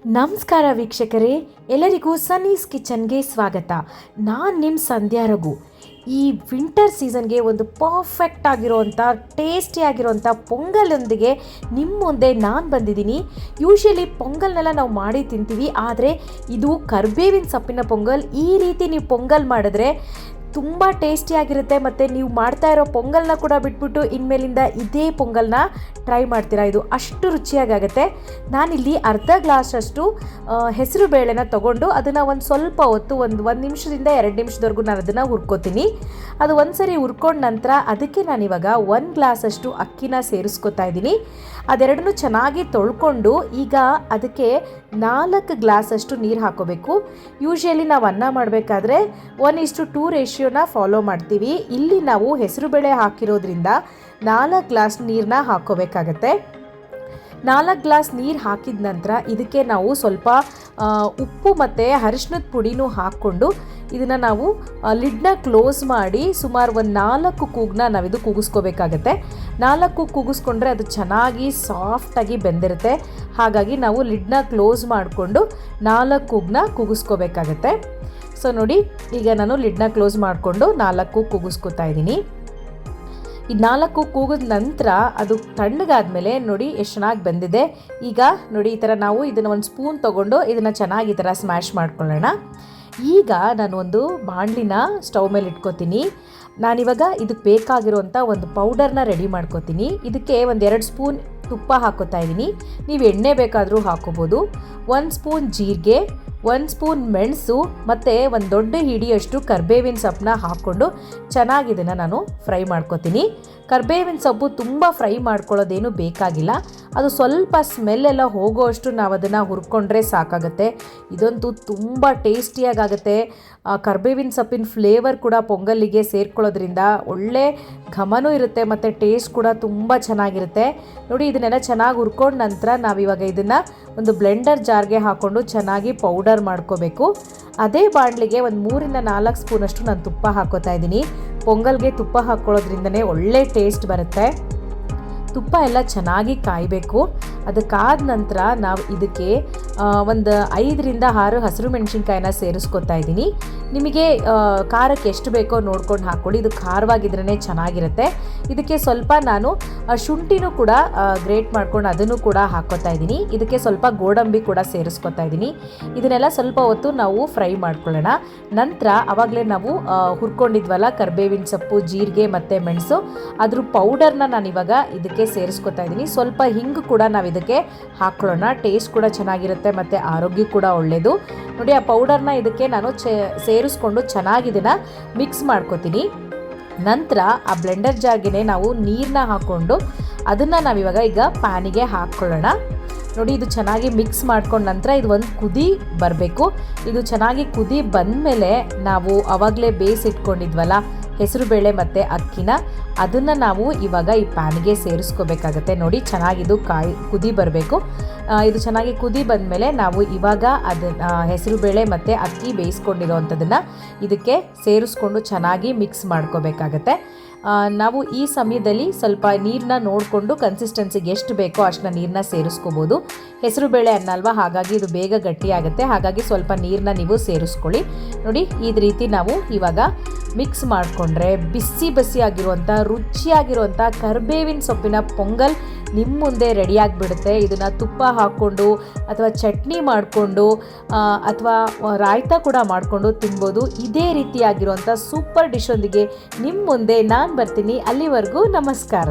ನಮಸ್ಕಾರ ವೀಕ್ಷಕರೇ, ಎಲ್ಲರಿಗೂ ಸನ್ನೀಸ್ ಕಿಚನ್ಗೆ ಸ್ವಾಗತ. ನಾನು ನಿಮ್ಮ ಸಂಧ್ಯಾ ರಘು. ಈ ವಿಂಟರ್ ಸೀಸನ್ಗೆ ಒಂದು ಪರ್ಫೆಕ್ಟ್ ಆಗಿರೋವಂಥ ಟೇಸ್ಟಿ ಆಗಿರೋವಂಥ ಪೊಂಗಲೊಂದಿಗೆ ನಿಮ್ಮ ಮುಂದೆ ನಾನು ಬಂದಿದ್ದೀನಿ. ಯೂಶಲಿ ಪೊಂಗಲ್ನೆಲ್ಲ ನಾವು ಮಾಡಿ ತಿಂತೀವಿ, ಆದರೆ ಇದು ಕರ್ಬೇವಿನ ಸೊಪ್ಪಿನ ಪೊಂಗಲ್. ಈ ರೀತಿ ನೀವು ಪೊಂಗಲ್ ಮಾಡಿದ್ರೆ ತುಂಬ ಟೇಸ್ಟಿಯಾಗಿರುತ್ತೆ ಮತ್ತು ನೀವು ಮಾಡ್ತಾ ಇರೋ ಪೊಂಗಲ್ನ ಕೂಡ ಬಿಟ್ಬಿಟ್ಟು ಇನ್ಮೇಲಿಂದ ಇದೇ ಪೊಂಗಲ್ನ ಟ್ರೈ ಮಾಡ್ತೀರಾ? ಇದು ಅಷ್ಟು ರುಚಿಯಾಗುತ್ತೆ ನಾನಿಲ್ಲಿ ಅರ್ಧ ಗ್ಲಾಸಷ್ಟು ಹೆಸರು ಬೇಳೆನ ತೊಗೊಂಡು ಅದನ್ನು ಒಂದು ಸ್ವಲ್ಪ ಹೊತ್ತು, ಒಂದು ಒಂದು ನಿಮಿಷದಿಂದ ಎರಡು ನಿಮಿಷದವರೆಗೂ ನಾನು ಅದನ್ನು ಹುರ್ಕೋತೀನಿ. ಅದು ಒಂದು ಸರಿ ಹುರ್ಕೊಂಡ ನಂತರ ಅದಕ್ಕೆ ನಾನಿವಾಗ ಒಂದು ಗ್ಲಾಸಷ್ಟು ಅಕ್ಕಿನ ಸೇರಿಸ್ಕೊತಾ ಇದ್ದೀನಿ. ಅದೆರಡನ್ನೂ ಚೆನ್ನಾಗಿ ತೊಳ್ಕೊಂಡು ಈಗ ಅದಕ್ಕೆ ನಾಲ್ಕು ಗ್ಲಾಸಷ್ಟು ನೀರು ಹಾಕೋಬೇಕು. ಯೂಶಲಿ ನಾವು ಅನ್ನ ಮಾಡಬೇಕಾದ್ರೆ ಒನ್ ಇಷ್ಟು ಟೂ ರೇಷಿಯೋನ ಫಾಲೋ ಮಾಡ್ತೀವಿ. ಇಲ್ಲಿ ನಾವು ಹೆಸರು ಬೇಳೆ ಹಾಕಿರೋದ್ರಿಂದ ನಾಲ್ಕು ಗ್ಲಾಸ್ ನೀರನ್ನ ಹಾಕೋಬೇಕಾಗತ್ತೆ. ನಾಲ್ಕು ಗ್ಲಾಸ್ ನೀರು ಹಾಕಿದ ನಂತರ ಇದಕ್ಕೆ ನಾವು ಸ್ವಲ್ಪ ಉಪ್ಪು ಮತ್ತು ಅರಿಶಿನದ ಪುಡಿನೂ ಹಾಕ್ಕೊಂಡು ಇದನ್ನು ನಾವು ಲಿಡ್ನ ಕ್ಲೋಸ್ ಮಾಡಿ ಸುಮಾರು ಒಂದು ನಾಲ್ಕು ಕೂಗ್ನ ನಾವಿದು ಕೂಗಿಸ್ಕೋಬೇಕಾಗತ್ತೆ. ನಾಲ್ಕು ಕೂಗಿಸ್ಕೊಂಡ್ರೆ ಅದು ಚೆನ್ನಾಗಿ ಸಾಫ್ಟಾಗಿ ಬೆಂದಿರುತ್ತೆ. ಹಾಗಾಗಿ ನಾವು ಲಿಡ್ನ ಕ್ಲೋಸ್ ಮಾಡಿಕೊಂಡು ನಾಲ್ಕು ಕೂಗ್ನ ಕೂಗಿಸ್ಕೋಬೇಕಾಗತ್ತೆ. ಸೊ ನೋಡಿ, ಈಗ ನಾನು ಲಿಡ್ನ ಕ್ಲೋಸ್ ಮಾಡಿಕೊಂಡು ನಾಲ್ಕು ಕೂಗಿಸ್ಕೊತಾ ಇದ್ದೀನಿ. ಈ ನಾಲ್ಕು ಕೂಗಿದ ನಂತರ ಅದು ತಣ್ಣಗಾದ್ಮೇಲೆ ನೋಡಿ ಎಷ್ಟು ಚೆನ್ನಾಗಿ ಬಂದಿದೆ. ಈಗ ನೋಡಿ ಈ ಥರ ನಾವು ಇದನ್ನು ಒಂದು ಸ್ಪೂನ್ ತೊಗೊಂಡು ಇದನ್ನು ಚೆನ್ನಾಗಿ ಈ ಥರ ಸ್ಮ್ಯಾಶ್ ಮಾಡ್ಕೊಳ್ಳೋಣ. ಈಗ ನಾನು ಒಂದು ಬಾಣಲಿನ ಸ್ಟವ್ ಮೇಲೆ ಇಟ್ಕೋತೀನಿ. ನಾನಿವಾಗ ಇದಕ್ಕೆ ಬೇಕಾಗಿರುವಂಥ ಒಂದು ಪೌಡರ್ನ ರೆಡಿ ಮಾಡ್ಕೋತೀನಿ. ಇದಕ್ಕೆ ಒಂದು ಎರಡು ಸ್ಪೂನ್ ತುಪ್ಪ ಹಾಕೋತಾ ಇದ್ದೀನಿ ನೀವು ಎಣ್ಣೆ ಬೇಕಾದರೂ ಹಾಕೋಬೋದು. ಒಂದು ಸ್ಪೂನ್ ಜೀರಿಗೆ ಒಂದು ಸ್ಪೂನ್ ಮೆಣಸು ಮತ್ತು ಒಂದು ದೊಡ್ಡ ಹಿಡಿಯಷ್ಟು ಕರ್ಬೇವಿನ ಸೊಪ್ಪನ್ನ ಹಾಕ್ಕೊಂಡು ಚೆನ್ನಾಗಿ ಇದನ್ನು ನಾನು ಫ್ರೈ ಮಾಡ್ಕೊತೀನಿ. ಕರ್ಬೇವಿನ ಸೊಪ್ಪು ತುಂಬ ಫ್ರೈ ಮಾಡ್ಕೊಳ್ಳೋದೇನು ಬೇಕಾಗಿಲ್ಲ. ಅದು ಸ್ವಲ್ಪ ಸ್ಮೆಲ್ ಎಲ್ಲ ಹೋಗೋವಷ್ಟು ನಾವು ಅದನ್ನು ಹುರ್ಕೊಂಡ್ರೆ ಸಾಕಾಗುತ್ತೆ. ಇದಂತೂ ತುಂಬ ಟೇಸ್ಟಿಯಾಗುತ್ತೆ ಕರ್ಬೇವಿನ ಸೊಪ್ಪಿನ ಫ್ಲೇವರ್ ಕೂಡ ಪೊಂಗಲ್ಲಿಗೆ ಸೇರ್ಕೊಳ್ಳೋದ್ರಿಂದ ಒಳ್ಳೆ ಘಮನೂ ಇರುತ್ತೆ ಮತ್ತು ಟೇಸ್ಟ್ ಕೂಡ ತುಂಬ ಚೆನ್ನಾಗಿರುತ್ತೆ. ನೋಡಿ, ಇದನ್ನೆಲ್ಲ ಚೆನ್ನಾಗಿ ಹುರ್ಕೊಂಡ ನಂತರ ನಾವಿವಾಗ ಇದನ್ನು ಒಂದು ಬ್ಲೆಂಡರ್ ಜಾರ್ಗೆ ಹಾಕ್ಕೊಂಡು ಚೆನ್ನಾಗಿ ಪೌಡರ್ ಮಾಡ್ಕೋಬೇಕು. ಅದೇ ಬಾಣಲಿಗೆ ಒಂದು ಮೂರಿಂದ ನಾಲ್ಕು ಸ್ಪೂನಷ್ಟು ನಾನು ತುಪ್ಪ ಹಾಕೋತಾ ಇದ್ದೀನಿ. ಪೊಂಗಲ್ಗೆ ತುಪ್ಪ ಹಾಕ್ಕೊಳ್ಳೋದ್ರಿಂದನೇ ಒಳ್ಳೆ ಟೇಸ್ಟ್ ಬರುತ್ತೆ. ತುಪ್ಪ ಎಲ್ಲ ಚೆನ್ನಾಗಿ ಕಾಯಬೇಕು. ಅದಕ್ಕಾದ ನಂತರ ನಾವು ಇದಕ್ಕೆ ಒಂದು ಐದರಿಂದ ಆರು ಹಸಿರು ಮೆಣಸಿನ್ಕಾಯಿನ ಸೇರಿಸ್ಕೊತಾ ಇದ್ದೀನಿ. ನಿಮಗೆ ಖಾರಕ್ಕೆ ಎಷ್ಟು ಬೇಕೋ ನೋಡ್ಕೊಂಡು ಹಾಕ್ಕೊಳ್ಳಿ ಇದು ಖಾರವಾಗಿದ್ರೇ ಚೆನ್ನಾಗಿರುತ್ತೆ. ಇದಕ್ಕೆ ಸ್ವಲ್ಪ ನಾನು ಶುಂಠಿನೂ ಕೂಡ ಗ್ರೇಟ್ ಮಾಡ್ಕೊಂಡು ಅದನ್ನು ಕೂಡ ಹಾಕ್ಕೊತಾ ಇದ್ದೀನಿ. ಇದಕ್ಕೆ ಸ್ವಲ್ಪ ಗೋಡಂಬಿ ಕೂಡ ಸೇರಿಸ್ಕೊತಾ ಇದ್ದೀನಿ. ಇದನ್ನೆಲ್ಲ ಸ್ವಲ್ಪ ಹೊತ್ತು ನಾವು ಫ್ರೈ ಮಾಡ್ಕೊಳ್ಳೋಣ. ನಂತರ ಆವಾಗಲೇ ನಾವು ಹುರ್ಕೊಂಡಿದ್ವಲ್ಲ, ಕರ್ಬೇವಿನ ಸೊಪ್ಪು, ಜೀರಿಗೆ ಮತ್ತು ಮೆಣಸು, ಅದ್ರ ಪೌಡರ್ನ ನಾನು ಇವಾಗ ಇದಕ್ಕೆ ಸೇರಿಸ್ಕೊತಾ ಇದ್ದೀನಿ. ಸ್ವಲ್ಪ ಹಿಂಗು ಕೂಡ ನಾವು ಇದಕ್ಕೆ ಹಾಕ್ಕೊಳ್ಳೋಣ ಟೇಸ್ಟ್ ಕೂಡ ಚೆನ್ನಾಗಿರುತ್ತೆ. ಮತ್ತು ಆರೋಗ್ಯ ಕೂಡ ಒಳ್ಳೆಯದು ನೋಡಿ, ಆ ಪೌಡರ್ನ ಇದಕ್ಕೆ ನಾನು ಚೆ, ಸೇರಿಸ್ಕೊಂಡು ಚೆನ್ನಾಗಿ ಇದನ್ನು ಮಿಕ್ಸ್ ಮಾಡ್ಕೊತೀನಿ. ನಂತರ ಆ ಬ್ಲೆಂಡರ್ ಜಾರ್ಗೆ ನಾವು ನೀರನ್ನ ಹಾಕ್ಕೊಂಡು ಅದನ್ನು ನಾವಿವಾಗ ಈಗ ಪ್ಯಾನಿಗೆ ಹಾಕ್ಕೊಳ್ಳೋಣ. ನೋಡಿ, ಇದು ಚೆನ್ನಾಗಿ ಮಿಕ್ಸ್ ಮಾಡ್ಕೊಂಡ ನಂತರ ಇದು ಒಂದು ಕುದಿ ಬರಬೇಕು. ಇದು ಚೆನ್ನಾಗಿ ಕುದಿ ಬಂದಮೇಲೆ ನಾವು ಅವಾಗಲೇ ಬೇಯಿಸಿಟ್ಕೊಂಡಿದ್ವಲ್ಲ ಹೆಸರುಬೇಳೆ ಮತ್ತು ಅಕ್ಕಿನ. ಅದನ್ನು ನಾವು ಇವಾಗ ಈ ಪ್ಯಾನ್ಗೆ ಸೇರಿಸ್ಕೋಬೇಕಾಗತ್ತೆ. ನೋಡಿ, ಚೆನ್ನಾಗಿದು ಕಾಯಿ, ಕುದಿ ಬರಬೇಕು. ಇದು ಚೆನ್ನಾಗಿ ಕುದಿ ಬಂದಮೇಲೆ ನಾವು ಇವಾಗ ಅದನ್ನು ಹೆಸರುಬೇಳೆ ಮತ್ತು ಅಕ್ಕಿ ಬೇಯಿಸ್ಕೊಂಡಿರೋವಂಥದ್ದನ್ನು ಇದಕ್ಕೆ ಸೇರಿಸ್ಕೊಂಡು ಚೆನ್ನಾಗಿ ಮಿಕ್ಸ್ ಮಾಡ್ಕೋಬೇಕಾಗತ್ತೆ. ನಾವು ಈ ಸಮಯದಲ್ಲಿ ಸ್ವಲ್ಪ ನೀರನ್ನ ನೋಡಿಕೊಂಡು ಕನ್ಸಿಸ್ಟೆನ್ಸಿಗೆ ಎಷ್ಟು ಬೇಕೋ ಅಷ್ಟನ್ನ ನೀರನ್ನ ಸೇರಿಸ್ಕೋಬೋದು. ಹೆಸರು ಬೇಳೆ ಅನ್ನಲ್ವ? ಹಾಗಾಗಿ ಇದು ಬೇಗ ಗಟ್ಟಿಯಾಗುತ್ತೆ. ಹಾಗಾಗಿ ಸ್ವಲ್ಪ ನೀರನ್ನ ನೀವು ಸೇರಿಸ್ಕೊಳ್ಳಿ. ನೋಡಿ, ಈ ರೀತಿ ನಾವು ಇವಾಗ ಮಿಕ್ಸ್ ಮಾಡಿಕೊಂಡ್ರೆ ಬಿಸಿ ಬಿಸಿ ಆಗಿರುವಂಥ ರುಚಿಯಾಗಿರುವಂಥ ಕರ್ಬೇವಿನ ಸೊಪ್ಪಿನ ಪೊಂಗಲ್ ನಿಮ್ಮ ಮುಂದೆ ರೆಡಿಯಾಗಿಬಿಡುತ್ತೆ ಇದನ್ನು ತುಪ್ಪ ಹಾಕ್ಕೊಂಡು ಅಥವಾ ಚಟ್ನಿ ಮಾಡಿಕೊಂಡು ಅಥವಾ ರಾಯ್ತ ಕೂಡ ಮಾಡಿಕೊಂಡು ತಿನ್ಬೋದು. ಇದೇ ರೀತಿಯಾಗಿರುವಂಥ ಸೂಪರ್ ಡಿಶ್ ಒಂದಿಗೆ ನಿಮ್ಮ ಮುಂದೆ ನಾನು ಬರ್ತೀನಿ. ಅಲ್ಲಿವರೆಗೂ ನಮಸ್ಕಾರ.